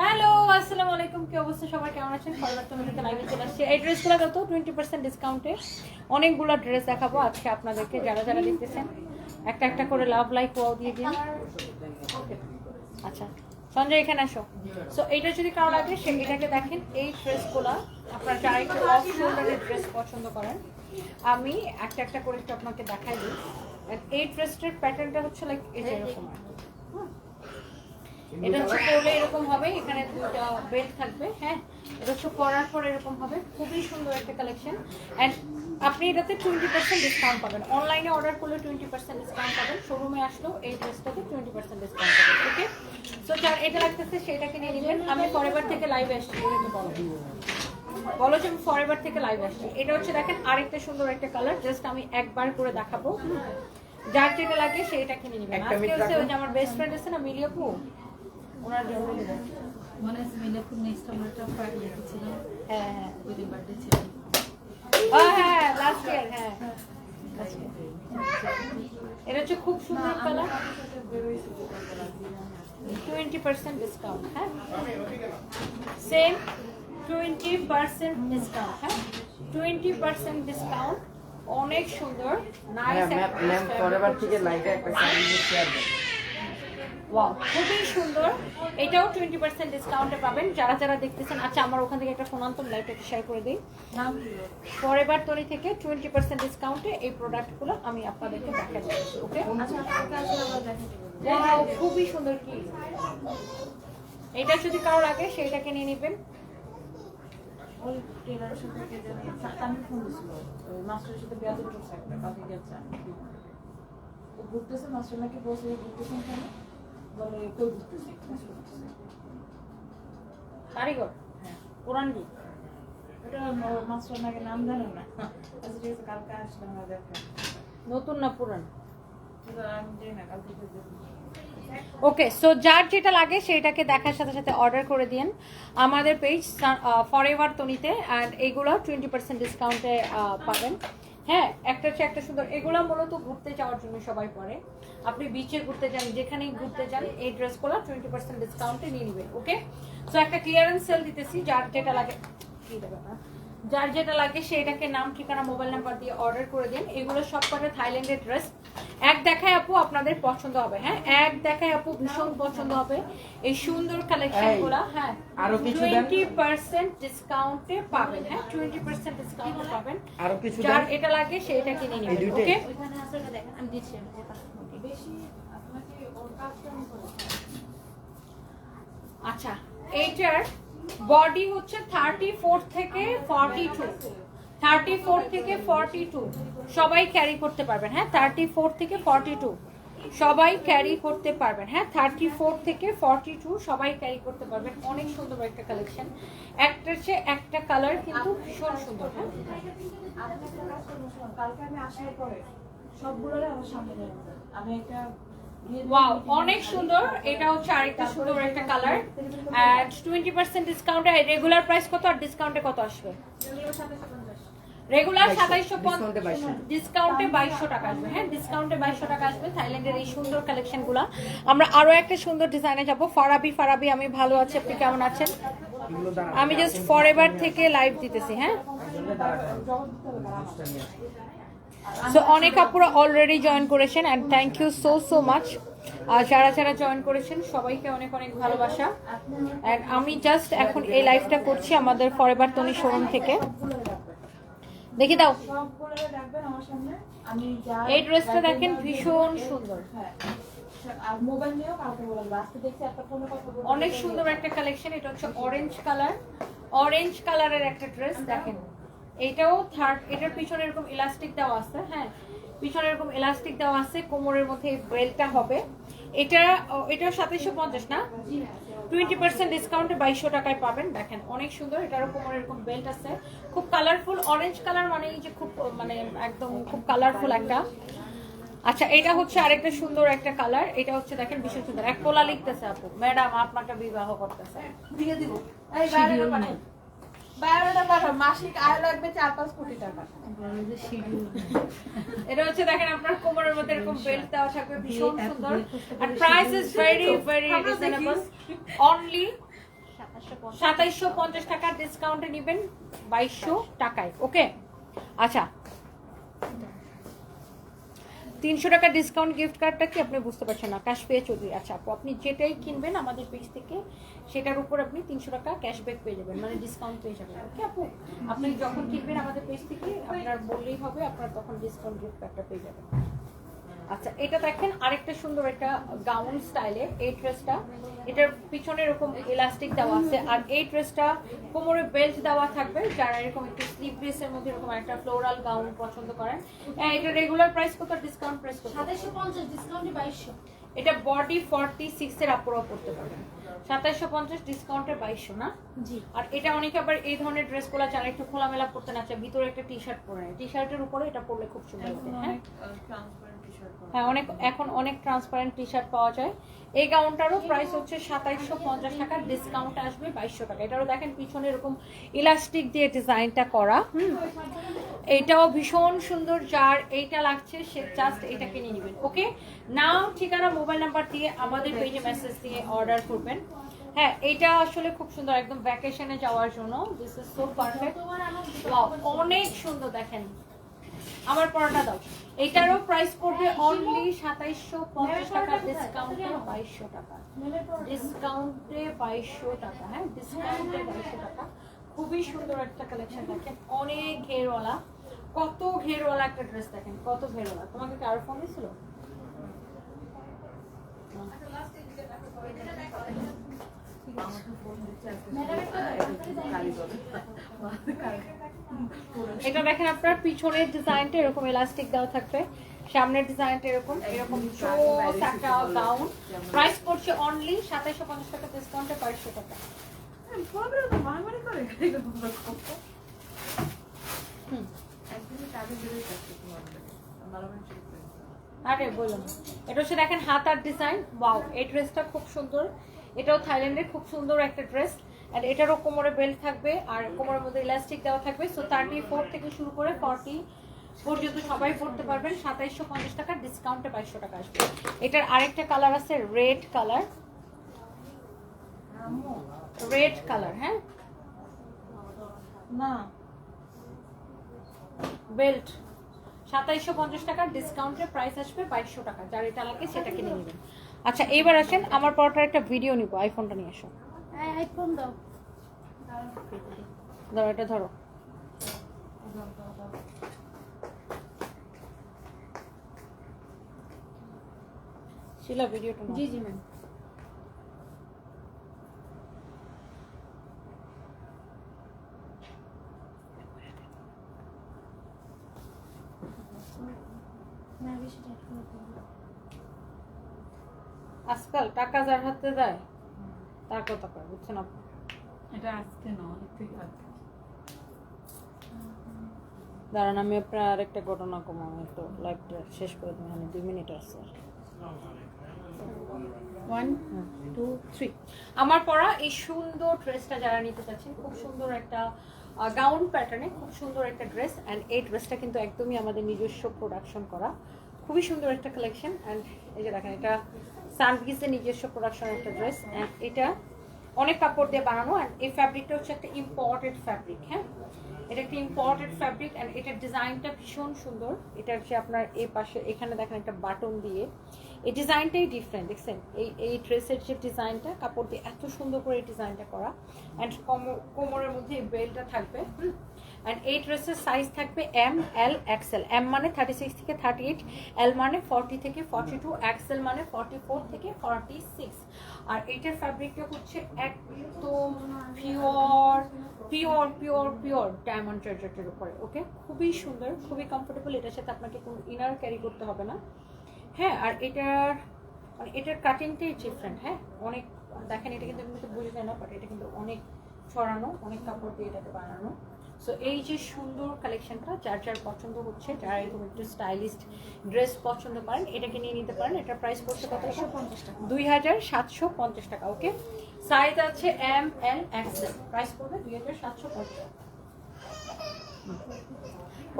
Hello আলাইকুম। কি অবস্থা? কেমন আছেন? এই ড্রেসগুলো কত? টোয়েন্টি পার্সেন্ট ডিসকাউন্টে অনেকগুলো ড্রেস দেখাবো আজকে আপনাদেরকে, যারা যারা দেখতেছেন। একটা একটা করে লাভ লাইক ওয়াও দিয়ে দিন। আচ্ছা সঞ্জয়, এখানে আসো। সো এইটা যদি কারও লাগে, সে এটাকে দেখেন, এই ড্রেসগুলো আপনারা যারা একটু অফ শোল্ডারের ড্রেস পছন্দ করেন, আমি একটা একটা করে একটু আপনাকে দেখাই দিই। এই ড্রেসটার প্যাটার্নটা হচ্ছে লাইক এই এরকম আর কি। হুম। এটা হচ্ছে পরলে এরকম হবে এখানে দুটো বেল্ট থাকবে হ্যাঁ? এটা হচ্ছে পরার পর এরকম হবে খুবই সুন্দর একটা কালেকশন অ্যান্ড আপনি এটাতে টোয়েন্টি পার্সেন্ট ডিসকাউন্ট পাবেন। অনলাইনে অর্ডার করলে টোয়েন্টি পার্সেন্ট ডিসকাউন্ট পাবেন শোরুমে আসলেও এই ড্রেসটাতে টোয়েন্টি পার্সেন্ট ডিসকাউন্ট পাবেন ওকে সো যার এটা লাগতেছে সেটাকে নিয়ে নেবেন। আমি ফরেভার থেকে লাইভ আসছি বলো। বলো যে আমি ফরেভার থেকে লাইভ আসছি। এটা হচ্ছে দেখেন আরেকটা সুন্দর একটা কালার জাস্ট আমি একবার করে দেখাবো। যার যেটা লাগে সেটা কিনে নেবেন। আজকে হচ্ছে। আমার বেস্ট ফ্রেন্ড আছে না মিলিয়াপু? ওনার জন্য মনে আছে মিলাপুর নেক্সট আমরা একটা পার্টি রেখেছিলাম হ্যাঁ হ্যাঁ। ওই দিন বার্থডে ছিল। ও হ্যাঁ লাস্ট ইয়ার হ্যাঁ। এটা হচ্ছে খুব সুন্দর কালার টোয়েন্টি পার্সেন্ট ডিসকাউন্ট হ্যাঁ? সেম টোয়েন্টি পার্সেন্ট ডিসকাউন্ট হ্যাঁ? টোয়েন্টি পার্সেন্ট ডিসকাউন্ট অনেক সুন্দর। নাইস ম্যাম থেকে লাইভে একটা শেয়ার ওয়াও খুবই সুন্দর। এটাও টোয়েন্টি পার্সেন্ট ডিসকাউন্টে পাবেন। যারা যারা দেখতেছেন আচ্ছা আমার ওখান থেকে একটা ফোনান্তম লাইভটাকে শেয়ার করে দিই। পরের তরি থেকে টোয়েন্টি পার্সেন্ট ডিসকাউন্টে এই প্রোডাক্টগুলো আমি আপনাদেরকে দেখা ওকে? আচ্ছা খুবই সুন্দর কি। এটা যদি কারও লাগে সেইটাকে নিয়ে নেবেন। ফোন গেছে ও ঘুরতেছে মাস্টার নাকি বসে ঘুরতেছেন বলে কেউ ঘুরতেছে কারিগর হ্যাঁ কোরআন কি? এটা মাস্টার নাকি নাম জানেন না? আচ্ছা ঠিক আছে কালকে আসলে আমরা দেখা নতুন না পুরান? আমি জানি না কালকে ওকে সো যার যেটা লাগে সেইটাকে দেখার সাথে সাথে অর্ডার করে দিন। আমাদের পেজ ফর এভার তনিতে অ্যান্ড এইগুলো টোয়েন্টি পার্সেন্ট ডিসকাউন্টে পাবেন। হ্যাঁ একটা হচ্ছে একটা সুন্দর, এগুলো মূলত ঘুরতে যাওয়ার জন্য সবাই পরে। আপনি বিচে ঘুরতে যান, যেখানেই ঘুরতে যান, এই ড্রেসগুলো টোয়েন্টি পার্সেন্ট ডিসকাউন্টে নিয়ে নেবেন ওকে সো একটা ক্লিয়ারেন্স সেল দিতেছি, যার যেটা লাগে, কি দেবে যার যেটা লাগে সেটাকে নাম, ঠিকানা মোবাইল নাম্বার দিয়ে অর্ডার করে দিন। এগুলো সব কটা থাইল্যান্ডের ড্রেস এক দেখায় আপু আপনাদের পছন্দ হবে হ্যাঁ? এক দেখায় আপু ভীষণ পছন্দ হবে এই সুন্দর কালেকশনগুলা হ্যাঁ। আরও কিছু দেন। টোয়েন্টি পার্সেন্ট ডিসকাউন্টে পাবেন হ্যাঁ? টোয়েন্টি পার্সেন্ট ডিসকাউন্টে পাবেন। আরও কিছু যার এটা লাগে সেইটা কিনে নেবেন ওকে? ওইখানে আছে দেখেন আমি দিচ্ছি। বেশি আপনাকে ওর কাজটা আমি করে আচ্ছা এইটার বডি হচ্ছে থার্টি ফোর থেকে ফর্টি টু থার্টি ফোর থেকে ফর্টি টু সবাই ক্যারি করতে পারবেন হ্যাঁ? থার্টি ফোর থেকে ফর্টি টু সবাই ক্যারি করতে পারবেন হ্যাঁ? থার্টি ফোর থেকে ফর্টি টু সবাই ক্যারি করতে পারবেন। অনেক সুন্দর একটা কালেকশন একটা হচ্ছে একটা কালার কিন্তু ভীষণ সুন্দর হ্যাঁ? ওয়াও অনেক সুন্দর। এটা হচ্ছে আরেকটা সুন্দর একটা কালার অ্যান্ড টোয়েন্টি পার্সেন্ট ডিসকাউন্টে রেগুলার প্রাইস কত আর ডিসকাউন্টে কত আসবে এগুলো সাথে সাথে পঞ্চাশ। রেগুলার বাইশশো, সাতাইশশো ডিসকাউন্টে বাইশশো। টাকা আসবে হ্যাঁ ডিসকাউন্টে বাইশশো টাকা আসবে থাইল্যান্ডের এই সুন্দর কালেকশনগুলা আমরা আরও একটা সুন্দর ডিজাইনে যাব। ফারাবি ফারাবি আমি ভালো আছি আপনি কেমন আছেন? আমি জাস্ট ফর এভার থেকে লাইভ দিতেছি হ্যাঁ? সো অনেক আপুরা অলরেডি জয়েন করেছেন and thank you so so much আর যারা যারা জয়েন করেছেন সবাইকে অনেক অনেক ভালোবাসা। অ্যান্ড আমি জাস্ট এখন এই লাইভটা করছি আমাদের ফরএভার তনি শোরুম থেকে। দেখি দাও। এই ড্রেসটা দেখেন ভীষণ সুন্দর। অনেক সুন্দর একটা কালেকশন এটা হচ্ছে অরেঞ্জ কালার অরেঞ্জ কালারের একটা ড্রেস দেখেন। এটাও থার্ড এটার পিছনে এরকম ইলাস্টিক দেওয়া আছে হ্যাঁ? পিছনে এরকম ইলাস্টিক দেওয়া আছে কোমরের মধ্যে বেল্টটা হবে। এটা ও, এটাও সাতাইশো পঞ্চাশ না? টোয়েন্টি পার্সেন্ট ডিসকাউন্টে বাইশশো টাকায় পাবেন। দেখেন অনেক সুন্দর। এটারও ওপর এরকম বেল্ট আছে। খুব কালারফুল অরেঞ্জ কালার মানে যে খুব মানে একদম খুব কালারফুল একটা। আচ্ছা এটা হচ্ছে আরেকটা সুন্দর একটা কালার এটা হচ্ছে দেখেন ভীষণ সুন্দর এক কোলা লিখতেছে আপু ম্যাডাম আপনাকে বিবাহ করতেছে। দিয়ে দিব। বায়োডাটা পাঠাও মাসিক আয় লাগবে চার পাঁচ কোটি টাকা। এটা হচ্ছে দেখেন আপনার কোমরের মধ্যে এরকম বেল্ট দেওয়া থাকবে ভীষণ সুন্দর। আর price is very very reasonable only সাতাইশশো পঞ্চাশ। টাকা ডিসকাউন্টে নেবেন বাইশশো টাকায় ওকে আচ্ছা। তিনশো টাকা ডিসকাউন্ট গিফট কার্ডটা কি আপনি বুঝতে পারছেন না? ক্যাশ পেয়ে চৌধুরী আচ্ছা আপু, আপনি যেটাই কিনবেন আমাদের পেজ থেকে, সেটার উপর আপনি তিনশো টাকা ক্যাশব্যাক পেয়ে যাবেন মানে ডিসকাউন্ট পেয়ে যাবেন। ওকে আপু? আপনি যখন কিনবেন আমাদের পেজ থেকে, আপনার বললেই হবে, আপনার তখন ডিসকাউন্ট গিফট কার্ডটা পেয়ে যাবেন। আচ্ছা এটা দেখেন, আরেকটা সুন্দর একটা গাউন স্টাইলে এই ড্রেসটা এটার পিছনে এরকম ইলাস্টিক দেওয়া আছে। আর এই ড্রেসটা কোমরে বেল্ট দেওয়া থাকবে যারা এরকম একটু স্লিভলেস এর মধ্যে এরকম একটা ফ্লোরাল গাউন পছন্দ করেন। এটা রেগুলার প্রাইস কত ডিসকাউন্ট প্রাইস কত? সাতাইশশো পঞ্চাশ ডিসকাউন্টে বাইশশো। এটা বডি ফর্টি সিক্স এর আপুরাও পড়তে পারবেন। সাতাইশশো পঞ্চাশ ডিসকাউন্টে বাইশশো না? জি। আর এটা অনেকে আবার এই ধরনের ড্রেসগুলো যারা একটু খোলামেলা পড়তে না চায় ভিতরে একটা টি শার্ট পরে নেয়। টি শার্টের উপরে এটা পরলে খুব সুন্দর লাগে হ্যাঁ? ট্রান্সপারেন্ট টি-শার্ট হ্যাঁ অনেক এখন অনেক ট্রান্সপারেন্ট টি শার্ট পাওয়া যায়। এই গাউনটারও প্রাইস হচ্ছে সাতাইশশো পঞ্চাশ টাকা ডিসকাউন্ট আসবে বাইশশো টাকা। এটারও দেখেন পিছনে এরকম ইলাস্টিক দিয়ে ডিজাইনটা করা। হুম। এটাও ভীষণ সুন্দর যার এইটা লাগছে সে জাস্ট এটা কিনে নেবেন ওকে নাও ঠিকানা মোবাইল নাম্বার দিয়ে আমাদের পেজে মেসেজ দিয়ে অর্ডার করবেন। হ্যাঁ এটা আসলে খুব সুন্দর একদম ভ্যাকেশনে যাওয়ার জন্য। দিস ইজ সো পারফেক্ট অনেক সুন্দর দেখেন। আমার পরোটা দাও। এটারও প্রাইস পড়বে অনলি সাতাইশশো পঞ্চাশ টাকা ডিসকাউন্টে বাইশশো টাকা। ডিসকাউন্টে বাইশশো টাকা হ্যাঁ ডিসকাউন্টে বাইশশো টাকা। খুবই সুন্দর একটা কালেকশন দেখেন। অনেক ঘেরওয়ালা কত ঘেরওয়ালা একটা ড্রেস দেখেন কত ঘেরওয়ালা। তোমাকে কি আরও ফোন দিয়েছিল? এটা দেখেন আপনার পিছনের ডিজাইনটা এরকম এলাস্টিক দেওয়া থাকবে সামনের ডিজাইনটা এরকম এরকম একটা গাউন প্রাইস পড়ছে অনলি সাতাইশো পঞ্চাশ টাকা ডিসকাউন্টে বাইশশো টাকা। দিচ্ছে। আরে বলুন এটা হচ্ছে দেখেন হাত আর ডিজাইন ওয়াও এই ড্রেসটা খুব সুন্দর। এটাও থাইল্যান্ডের খুব সুন্দর একটা ড্রেস আর এটারও কোমরে বেল্ট থাকবে, আর কোমরের মধ্যে ইলাস্টিক দেওয়া থাকবে। সো থার্টি ফোর থেকে শুরু করে ফর্টি পর্যন্ত সবাই পড়তে পারবেন। সাতাইশশো পঞ্চাশ টাকা ডিসকাউন্টে বাইশশো টাকা আসবে। এটার আরেকটা কালার আছে রেড কালার রেড কালার হ্যাঁ? না। বেল্ট সাতাইশশো পঞ্চাশ টাকার ডিসকাউন্টের প্রাইস আসবে বাইশশো টাকা। যার এটা লাগে সেটা কিনে নেবেন। আচ্ছা এইবার আসেন, আমার পরটার একটা ভিডিও নিবো আইফোনটা নিয়ে আসো। আইফোন দাও। ধরো এটা ধরো। শিলা ভিডিওটা জি জি ম্যাম দিও। আজকাল টাকা যার হাতে দেয়। তার কথা কয় বুঝছেন আপনি? এটা আজকে না অনেক থেকে দাঁড়ান আমি আপনার আরেকটা ঘটনা কমাম একটু লাইভটা শেষ করে দিন আমি দুই মিনিট আছে। ওয়ান টু থ্রি আমার পরা এই সুন্দর ড্রেসটা যারা নিতে চাচ্ছেন খুব সুন্দর একটা গাউন প্যাটার্নে খুব সুন্দর একটা ড্রেস অ্যান্ড এই ড্রেসটা কিন্তু একদমই আমাদের নিজস্ব প্রোডাকশন করা। খুবই সুন্দর একটা কালেকশন অ্যান্ড এই যে দেখেন এটা সানভিসের নিজস্ব প্রোডাকশন একটা ড্রেস অ্যান্ড এটা অনেক কাপড় দিয়ে বানানো অ্যান্ড এই ফ্যাব্রিকটা হচ্ছে একটা ইম্পর্টেড ফ্যাব্রিক হ্যাঁ? এটা একটা ইম্পর্টেড ফ্যাব্রিক অ্যান্ড এটার ডিজাইনটা ভীষণ সুন্দর। এটা হচ্ছে আপনার এই পাশে, এখানে দেখেন একটা বাটন দিয়ে। এই ডিজাইনটাই ডিফারেন্ট দেখছেন? এই এই ড্রেসের যে ডিজাইনটা কাপড় দিয়ে এত সুন্দর করে এই ডিজাইনটা করা অ্যান্ড কোমরের মধ্যে এই বেল্টটা থাকবে অ্যান্ড এই ড্রেসের সাইজ থাকবে এম এল এক্সেল এম মানে থার্টি সিক্স থেকে থার্টি এইট এল মানে ফর্টি থেকে ফর্টি টু এক্সেল মানে ফর্টি ফোর থেকে ফর্টি সিক্স আর এইটার ফ্যাব্রিকটা হচ্ছে একদম pure pure pure pure diamond জর্জেটের উপরে ওকে খুবই সুন্দর, খুবই কমফোর্টেবল এটার সাথে আপনাকে কোনো ইনার ক্যারি করতে হবে না। হ্যাঁ আর এটার মানে এটার কাটিংটাই ডিফারেন্ট হ্যাঁ? অনেক, দেখেন, এটা কিন্তু এমনিতে বোঝা যায় না বাট এটা কিন্তু অনেক ছড়ানো, অনেক কাপড় দিয়ে এটাকে বানানো। সো এই যে সুন্দর কালেকশনটা যার যার পছন্দ হচ্ছে যারা এরকম একটু স্টাইলিস্ট ড্রেস পছন্দ করেন এটাকে নিয়ে নিতে পারেন। এটার প্রাইস পড়ছে কত? টাকা পঞ্চাশ টাকা। দুই হাজার সাতশো পঞ্চাশ টাকা ওকে সাইজ আছে এম এল এক্সেল প্রাইস পড়বে দুই হাজার সাতশো পঞ্চাশ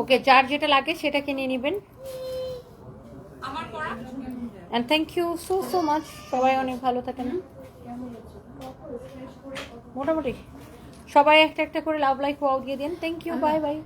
ওকে যার যেটা লাগে সেটা নিয়ে নেবেন। And thank you so so much সবাই অনেক ভালো থাকেন। মোটামুটি। সবাই একটা একটা করে লাভ লাইক ওয়াও দিয়ে দিন। Thank you bye bye